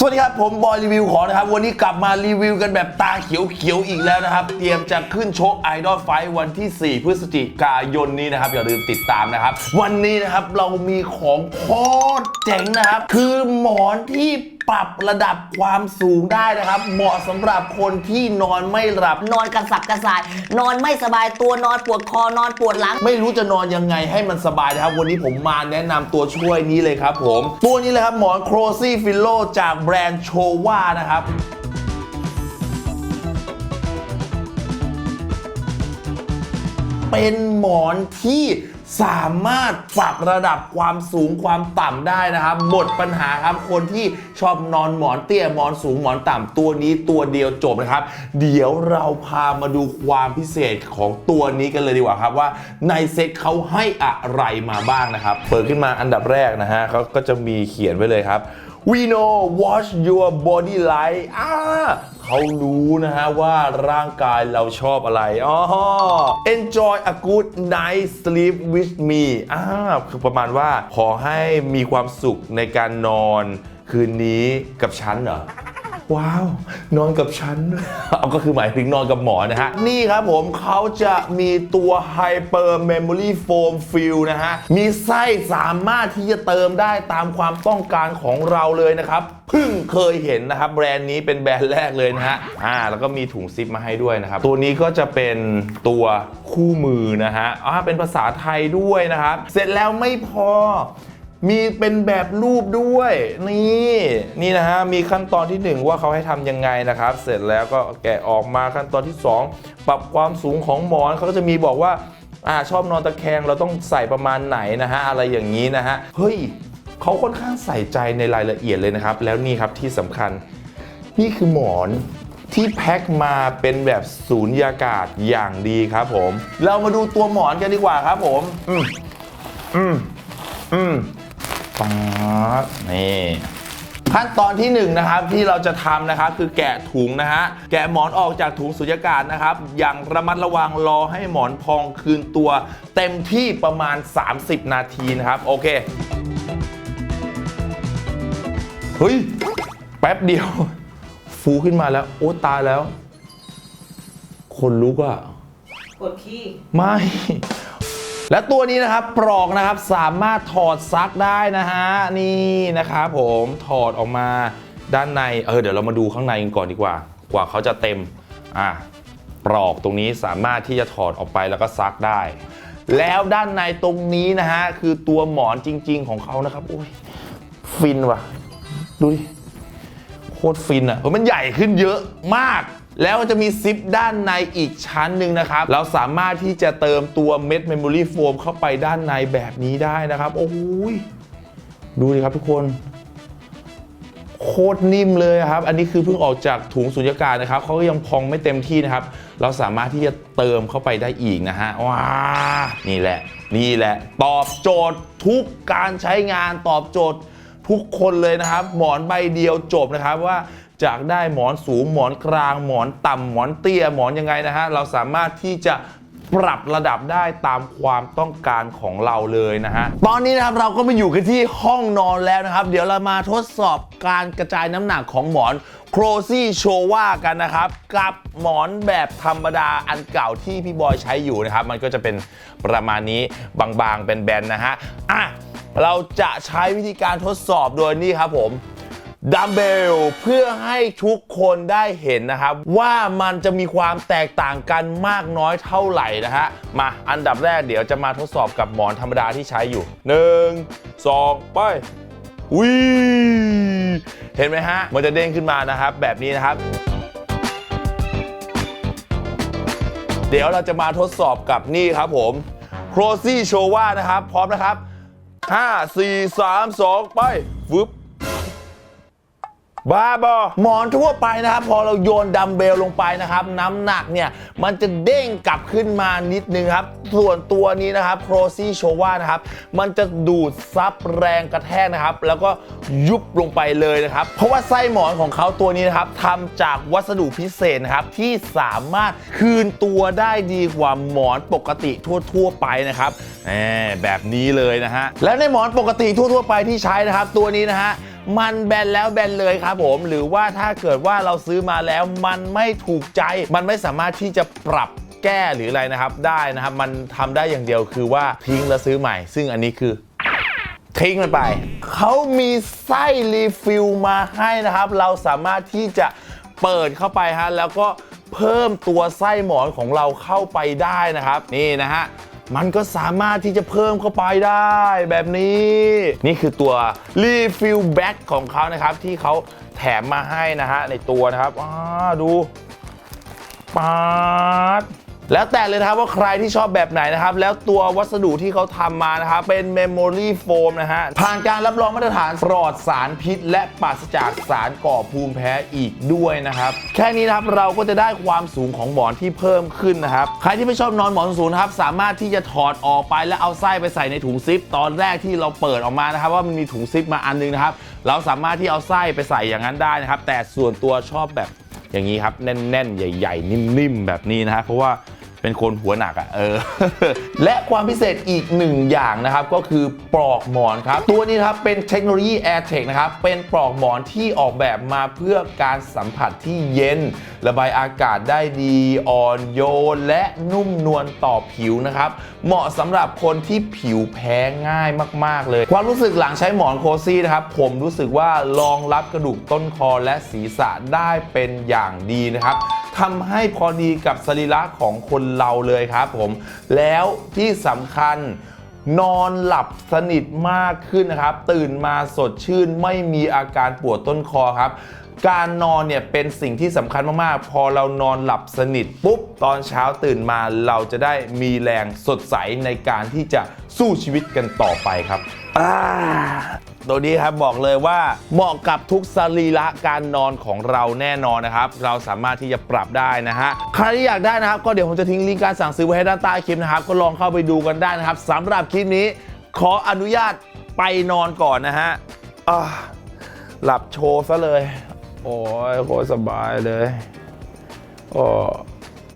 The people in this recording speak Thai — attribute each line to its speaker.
Speaker 1: สวัสดีครับ ผมบอยรีวิวของนะครับ วันนี้กลับมารีวิวกันแบบตาเขียวๆอีกแล้วนะครับ เตรียมจะขึ้นชกไอดอลไฟวันที่ 4 พฤศจิกายนนี้นะครับ อย่าลืมติดตามนะครับ วันนี้นะครับเรามีของโคตรเจ๋งนะครับ คือหมอนที่ ปรับระดับความสูงได้นะครับ เหมาะสำหรับคนที่นอนไม่หลับ
Speaker 2: นอนกระสับกระส่าย นอนไม่สบายตัวนอนปวดคอนอนปวดหลัง
Speaker 1: ไม่รู้จะนอนยังไงให้มันสบายนะครับ วันนี้ผมมาแนะนำตัวช่วยนี้เลยครับผม ตัวนี้เลยครับหมอนโครซี่ฟิลโลจากแบรนด์โชวานะครับ เป็นหมอนที่ สามารถปรับระดับความสูงความต่ำได้นะครับ หมดปัญหาครับคนที่ชอบนอนหมอนเตี้ยหมอนสูงหมอนต่ำตัวนี้ตัวเดียวจบนะครับ เดี๋ยวเราพามาดูความพิเศษของตัวนี้กันเลยดีกว่าครับว่าในเซ็ตเขาให้อะไรมาบ้างนะครับ เปิดขึ้นมาอันดับแรกนะฮะเขาก็จะมีเขียนไว้เลยครับ We know watch your body light อ่าเขารู้นะฮะว่าร่างกายเราชอบอะไรอ๋อ enjoy a good night sleep with me อ่าคือประมาณว่าขอให้มีความสุขในการนอนคืนนี้กับฉันเหรอ ว้าว นอนกับฉัน เอาก็คือหมายถึงนอนกับหมอนะฮะ นี่ครับผมเขาจะมีตัว Hyper Memory Foam Fill นะฮะ มีไส้สามารถที่จะเติมได้ตามความต้องการของเราเลยนะครับเพิ่งเคยเห็นนะครับ แบรนด์นี้เป็นแบรนด์แรกเลยนะฮะอ่าแล้วก็มีถุงซิปมาให้ด้วยนะครับ ตัวนี้ก็จะเป็นตัวคู่มือนะฮะอ่าเป็นภาษาไทยด้วยนะครับ เสร็จแล้วไม่พอ มีเป็นแบบรูปด้วย นี่นี่นะฮะมีขั้นตอนทีหนึ่1 ว่าเขาให้ทำยังไงนะครับ เสร็จแล้วก็แกะออกมาขั้นตอนที่ 2 ปรับความสูงของหมอนเขาก็จะมีบอกว่าอ่าชอบนอนตะแคงเราต้องใส่ประมาณไหนนะฮะอะไรอย่างนี้นะฮะเฮ้ยเขาค่อนข้างใส่ใจในรายละเอียดเลยนะครับ แล้วนี่ครับที่สำคัญ นี่คือหมอนที่แพ็คมาเป็นแบบสูญญากาศอย่างดีครับผม เรามาดูตัวหมอนกันดีกว่าครับผม อืมอืมอืม ป๊าดนี่ขั้นตอนที่1นงนะครับที่เราจะทำนะครับคือแกะถุงนะฮะแกะหมอนออกจากถุงสุญญากาศนะครับ อย่างระมัดระวังรอให้หมอนพองคืนตัว เต็มที่ประมาณ 30 นาทีนะครับโอเคเฮ้ยแป๊บเดียว ฟูขึ้นมาแล้ว โอ้ตายแล้ว คนลุกอะ
Speaker 2: กดขี้
Speaker 1: ไม่ และตัวนี้นะครับปลอกนะครับสามารถถอดซักได้นะฮะนี่นะครับผมถอดออกมาด้านในเออเดี๋ยวเรามาดูข้างในกันก่อนดีกว่า กว่าเขาจะเต็มอะปลอกตรงนี้สามารถที่จะถอดออกไปแล้วก็ซักได้ แล้วด้านในตรงนี้นะฮะคือตัวหมอนจริง ๆ ของเขานะครับโอ้ยฟินว่ะดูดิโคตรฟินอะเพราะมันใหญ่ขึ้นเยอะมาก แล้วจะมีซิปด้านในอีกชั้นหนึ่งนะครับ เราสามารถที่จะเติมตัวเม็ดเมมโมรี่โฟมเข้าไปด้านในแบบนี้ได้นะครับ โอ้ยดูดิครับทุกคนโคตรนิ่มเลยครับ อันนี้คือเพิ่งออกจากถุงสุญญากาศนะครับ เขาก็ยังพองไม่เต็มที่นะครับ เราสามารถที่จะเติมเข้าไปได้อีกนะฮะ ว้า นี่แหละ นี่แหละ ตอบโจทย์ทุกการใช้งาน ตอบโจทย์ทุกคนเลยนะครับ หมอนใบเดียวจบนะครับว่า จากได้หมอนสูงหมอนกลาง หมอนต่ำหมอนเตี้ยหมอนยังไงนะฮะเราสามารถที่จะปรับระดับได้ตามความต้องการของเราเลยนะฮะ ตอนนี้นะครับเราก็มาอยู่กันที่ห้องนอนแล้วนะครับ เดี๋ยวเรามาทดสอบการกระจายน้ำหนักของหมอนโครซี่โชว่ากันนะครับ กับหมอนแบบธรรมดาอันเก่าที่พี่บอยใช้อยู่นะครับ มันก็จะเป็นประมาณนี้บางๆเป็นแบนๆนะฮะ อะ เราจะใช้วิธีการทดสอบโดยนี่ครับผม ดัมเบลเพื่อให้ทุกคนได้เห็นนะครับ ว่ามันจะมีความแตกต่างกันมากน้อยเท่าไหร่นะฮะ มาอันดับแรกเดี๋ยวจะมาทดสอบกับหมอนธรรมดาที่ใช้อยู่ 1 2 ไปวิเห็นไหมฮะ มันจะเด้งขึ้นมานะครับ แบบนี้นะครับ เดี๋ยวเราจะมาทดสอบกับนี่ครับผมโครซี่โชว่านะครับ พร้อมนะครับ 5 4 3 2 ไปฟึบ บ้าบอหมอนทั่วไปนะครับ พอเราโยนดัมเบลลงไปนะครับ น้ำหนักเนี่ย มันจะเด้งกลับขึ้นมานิดนึงครับ ส่วนตัวนี้นะครับโครซี่โชว่านะครับ มันจะดูดซับแรงกระแทกนะครับ แล้วก็ยุบลงไปเลยนะครับ เพราะว่าไส้หมอนของเขาตัวนี้นะครับทำจากวัสดุพิเศษนะครับ ที่สามารถคืนตัวได้ดีกว่าหมอนปกติทั่ว ๆ ไปนะครับแหมแบบนี้เลยนะฮะและในหมอนปกติทั่ว ๆ ไปที่ใช้นะครับ ตัวนี้นะฮะ มันแบนแล้วแบนเลยครับผม หรือว่าถ้าเกิดว่าเราซื้อมาแล้วมันไม่ถูกใจ มันไม่สามารถที่จะปรับแก้หรืออะไรนะครับ ได้นะครับ มันทำได้อย่างเดียวคือว่าทิ้งแล้วซื้อใหม่ ซึ่งอันนี้คือทิ้งมันไป เขามีไส้รีฟิลมาให้นะครับ เราสามารถที่จะเปิดเข้าไปฮะแล้วก็เพิ่มตัวไส้หมอนของเราเข้าไปได้นะครับ นี่นะฮะ มันก็สามารถที่จะเพิ่มเข้าไปได้แบบนี้ นี่คือตัวรีฟิลแบ็กของเขานะครับ ที่เขาแถมมาให้นะฮะในตัวนะครับอ่าดูปาด แล้วแต่เลยนะครับว่าใครที่ชอบแบบไหนนะครับ แล้วตัววัสดุที่เขาทำมานะครับ เป็นเมมโมรี่โฟมนะฮะ ผ่านการรับรองมาตรฐานปลอดสารพิษ และปราศจากสารก่อภูมิแพ้อีกด้วยนะครับ แค่นี้นะครับเราก็จะได้ความสูงของหมอนที่เพิ่มขึ้นนะครับ ใครที่ไม่ชอบนอนหมอนสูงนะครับ สามารถที่จะถอดออกไปแล้วเอาไส้ไปใส่ในถุงซิป ตอนแรกที่เราเปิดออกมานะครับ ว่ามันมีถุงซิปมาอันนึงนะครับ เราสามารถที่เอาไส้ไปใส่อย่างนั้นได้นะครับ แต่ส่วนตัวชอบแบบอย่างนี้ครับแน่นๆ ใหญ่ ๆ นิ่มๆแบบนี้นะฮะเพราะว่า เป็นคนหัวหนักอะ่ะเออ และความพิเศษอีกหนึ่งอย่างนะครับ ก็คือปลอกหมอนครับ ตัวนี้ครับเป็นเทคโนโลยี AirTech นะครับ เป็นปลอกหมอนที่ออกแบบมาเพื่อการสัมผัสที่เย็น ระบายอากาศได้ดี อ่อนโยน และนุ่มนวลต่อผิวนะครับ เหมาะสำหรับคนที่ผิวแพ้ง่ายมาก ๆ เลย ความรู้สึกหลังใช้หมอนโคซี่นะครับ ผมรู้สึกว่ารองรับกระดูกต้นคอและศีรษะได้เป็นอย่างดีนะครับ ทำให้พอดีกับสรีระของคนเราเลยครับผม แล้วที่สำคัญนอนหลับสนิทมากขึ้นนะครับ ตื่นมาสดชื่นไม่มีอาการปวดต้นคอครับ การนอนเนี่ยเป็นสิ่งที่สำคัญมากๆ พอเรานอนหลับสนิทปุ๊บ ตอนเช้าตื่นมาเราจะได้มีแรงสดใสในการที่จะสู้ชีวิตกันต่อไปครับอ่า ตัวนี้ครับบอกเลยว่าเหมาะกับทุกสรีระการนอนของเราแน่นอนนะครับ เราสามารถที่จะปรับได้นะฮะใครที่อยากได้นะครับ ก็เดี๋ยวผมจะทิ้งลิงก์การสั่งซื้อไว้ให้ด้านใต้คลิปนะครับ ก็ลองเข้าไปดูกันได้นะครับสำหรับคลิปนี้ ขออนุญาตไปนอนก่อนนะฮะอ่าหลับโชว์ซะเลย โอ้ยโคตรสบายเลยโอ้